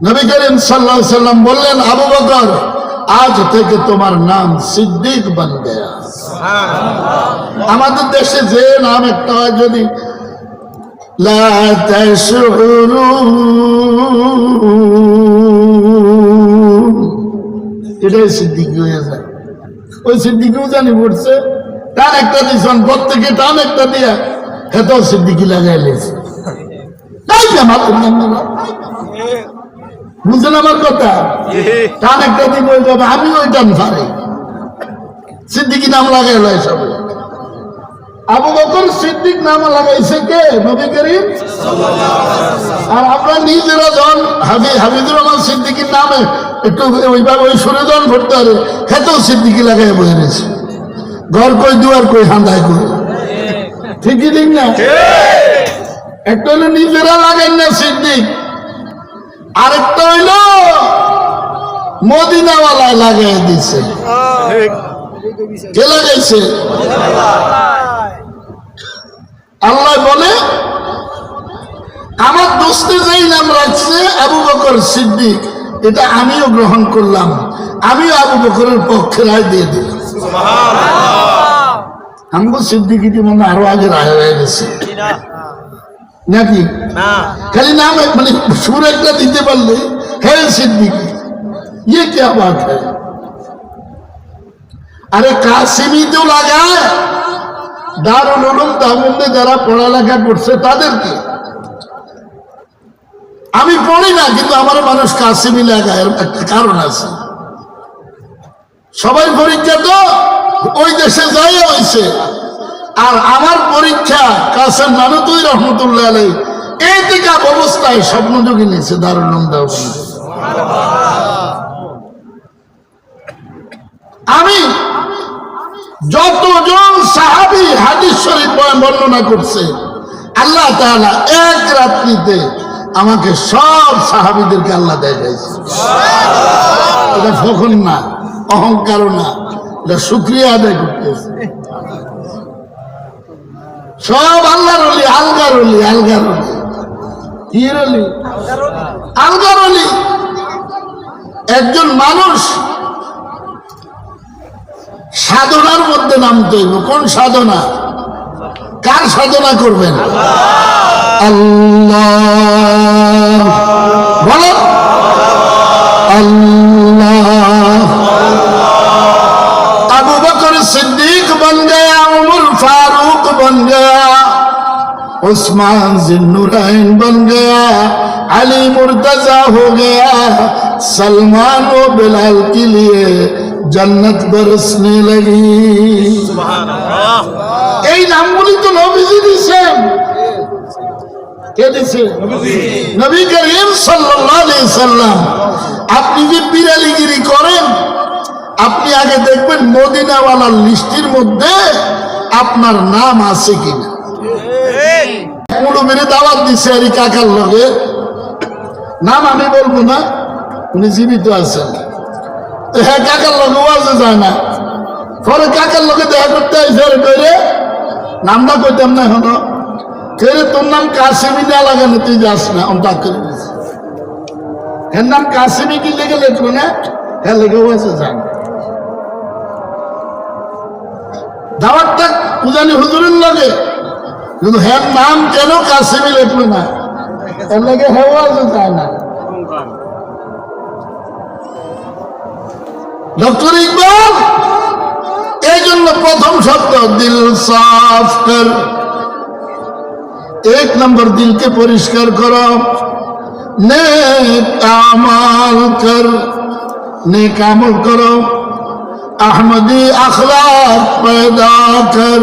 নবী করিম সাল্লাহ সাল্লাম বললেন আবু বকর আজ থেকে তোমার নাম সিদ্দিক বন গয়া। আমাদের দেশে যে নাম একটা হয় যদি এটাই সিদ্দিকি হয়ে যায় ওই সিদ্দিকিও জানি পড়ছে টান একটা দিছন প্রত্যেকে টান একটা দিয়া এত সিদ্দিকি লাগাই লেছে। তাই জামাত বুঝলেন আমার কথা? টান একটা দিন ওই যাবে আমি ওই টান পারি সিদ্দিকি নাম লাগাই লাই সব আবু বকর সিদ্দিক নাম লাগাইছে কে? নবী করিম? আর আমরা নিজেরা যখন হাবি হাবিদুর রহমান সিদ্দিকির নামে একটু ওইভাবে ওই সুরে যখন ভরতে পারে। হেতেও সিদ্দিকি লাগাই বসে রয়েছে। ঘর কই দুয়ার কই হান্দায় কই? ঠিকই ঠিক না? একটা হলো নিজেরা লাগেন না সিদ্দিক। আরেকটা হইল মদিনাওয়ালা লাগাই দিছে। কে লাগাইছে? আল্লাহ বলে আমার দোস্তে যেই নাম রাখছে আবু বকর সিদ্দিক এটা আমিও গ্রহণ করলাম। আমিও আবু বকরের পক্ষে রায় দিয়ে দিলাম। আমগো সিদ্দিকিটি মনে আরও আগে রায় হয়ে গেছে। নাকি? খালি নাম মানে সুর একটা দিতে পারলে হ্যাঁ সিদ্দিকি। ইয়ে কে বাত হ্যাঁ আরে কাসিমিতেও লাগায়। দারুল উলুম তাহমুদে যারা পড়ালেখা করছে তাদেরকে। আমি পড়ি না কিন্তু আমার মানুষ কাসিমি লাগায় এর একটা কারণ আছে। সবাই পরীক্ষা তো ওই দেশে যাই হয়েছে। আর আমার পরীক্ষা কাসেম নানুতুই রহমতুল্লাহ আলাই এই থেকে অবস্থায় স্বপ্নযোগী নিয়েছে দারুল আমি যতজন সাহাবি হাদিস শরীফ বর্ণনা করছে, আল্লাহ তাআলা এক রাত্রিতে আমাকে সব সাহাবিদেরকে আল্লাহ দেখাইছে। এটা ফখন না অহংকার না, এটা শুক্রিয়া আদায় করতেছে। সব আল্লাহর অলি আলগার অলি আলগার অলি কি অলি আলগার অলি একজন মানুষ সাধনার মধ্যে নামতে হইব। কোন সাধনা? কার সাধনা করবেন? আল্লাহ। বলো। আল্লাহ। उस्मान जिन्नुरैन बन गया अली मुर्तजा हो गया सलमान व बिलाल के लिए जन्नत बरसने लगी এই নামগুলি তো নবীজি দিছেন কে দিছে নবী করিম সাল্লাল্লাহু আলাইহি সাল্লাম আপনি যে বিড়ালিগিরি করেন আপনি আগে দেখবেন মদিনাওয়ালার লিস্টির মধ্যে আপনার নাম আছে কিনা কোনো মেরে দাওয়াত দিছে আর কাকার লগে। নাম আমি বলব না, উনি জীবিত আছেন। হ্যাঁ কাকার লগে ওয়াজে যায় না। পরে কাকার লগে দেখা করতে আইসে আর কইরে, নামটা কইতাম না হনো কেরে তোর নাম কাশিমি না লাগে না তুই যাস না অন্তা করে দিছে। এর নাম কাশিমি কি লেগে লেখলো না? হ্যাঁ লেগে ওয়াজে যায় না। দাওয়াতটা পূজানি হুজুরের লাগে কিন্তু হ্যাঁ নাম কেন কাশিমি লেখলো না? এর লাগে ওয়াজে যায় না। ডক্টর ইকবাল, এই জন্য প্রথম শব্দ, দিল সাফ কর। এক নম্বর দিলকে পরিষ্কার করো। নেক আমাল কর। নেক আমল করো। আহমদি আখলাক পয়দা কর।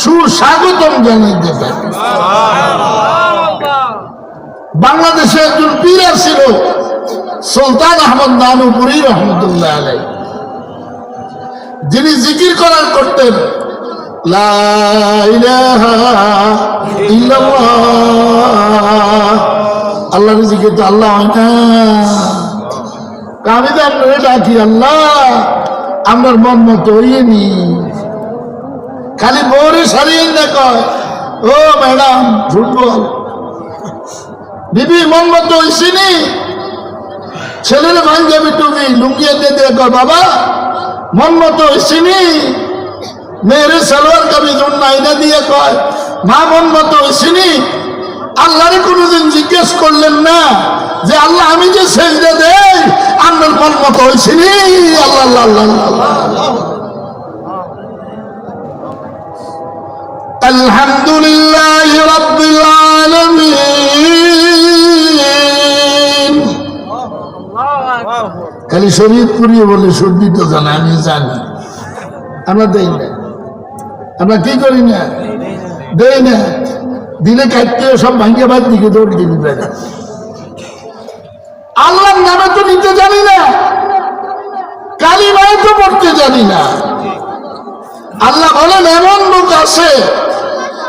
সুস্বাগতম জানাই দেবে বাংলাদেশে একজন পীর ছিল, সুলতান আহমদ নানুপুরি রহমতুল্লাহ আলাই যিনি জিকির করার করতেন আল্লাহর জিকির তো আল্লাহ হয় না। আমি তো ডাকি, আল্লাহ, আমার মন মতো হইনি খালি বউরে সারিয়ে না কয়, ও ম্যাডাম, ফুটবল। বিবি মন মতো হইছিনি ছেলের পাঞ্জাবি টুপি লুঙ্গিয়ে দিয়ে দিয়ে কয়, বাবা মন মতো হইছিনি মেয়েরে সালোয়ার কামিজ নাইনা দিয়ে কয়, মা মন মতো হইছিনি আল্লাহরে কোনোদিন জিজ্ঞেস করলেন না যে, আল্লাহ, আমি যে সেজদা দেই আপনার মন মতো হইছিনি আল্লাহ আল্লাহ আল্লাহ আল্লাহ। الحمد لله رب العالمين খালি শরীর পুরিয়ে বলে সর্দি তো জানা আমি জানি আমরা দেই না আমরা কি করি না দেই না দিলে কাটতে সব ভাঙ্গে বাদ দিকে দৌড় দিবি বেড়া আল্লাহর নামে তো নিতে জানি না কালিমায় তো পড়তে জানি না আল্লাহ বলেন এমন লোক আছে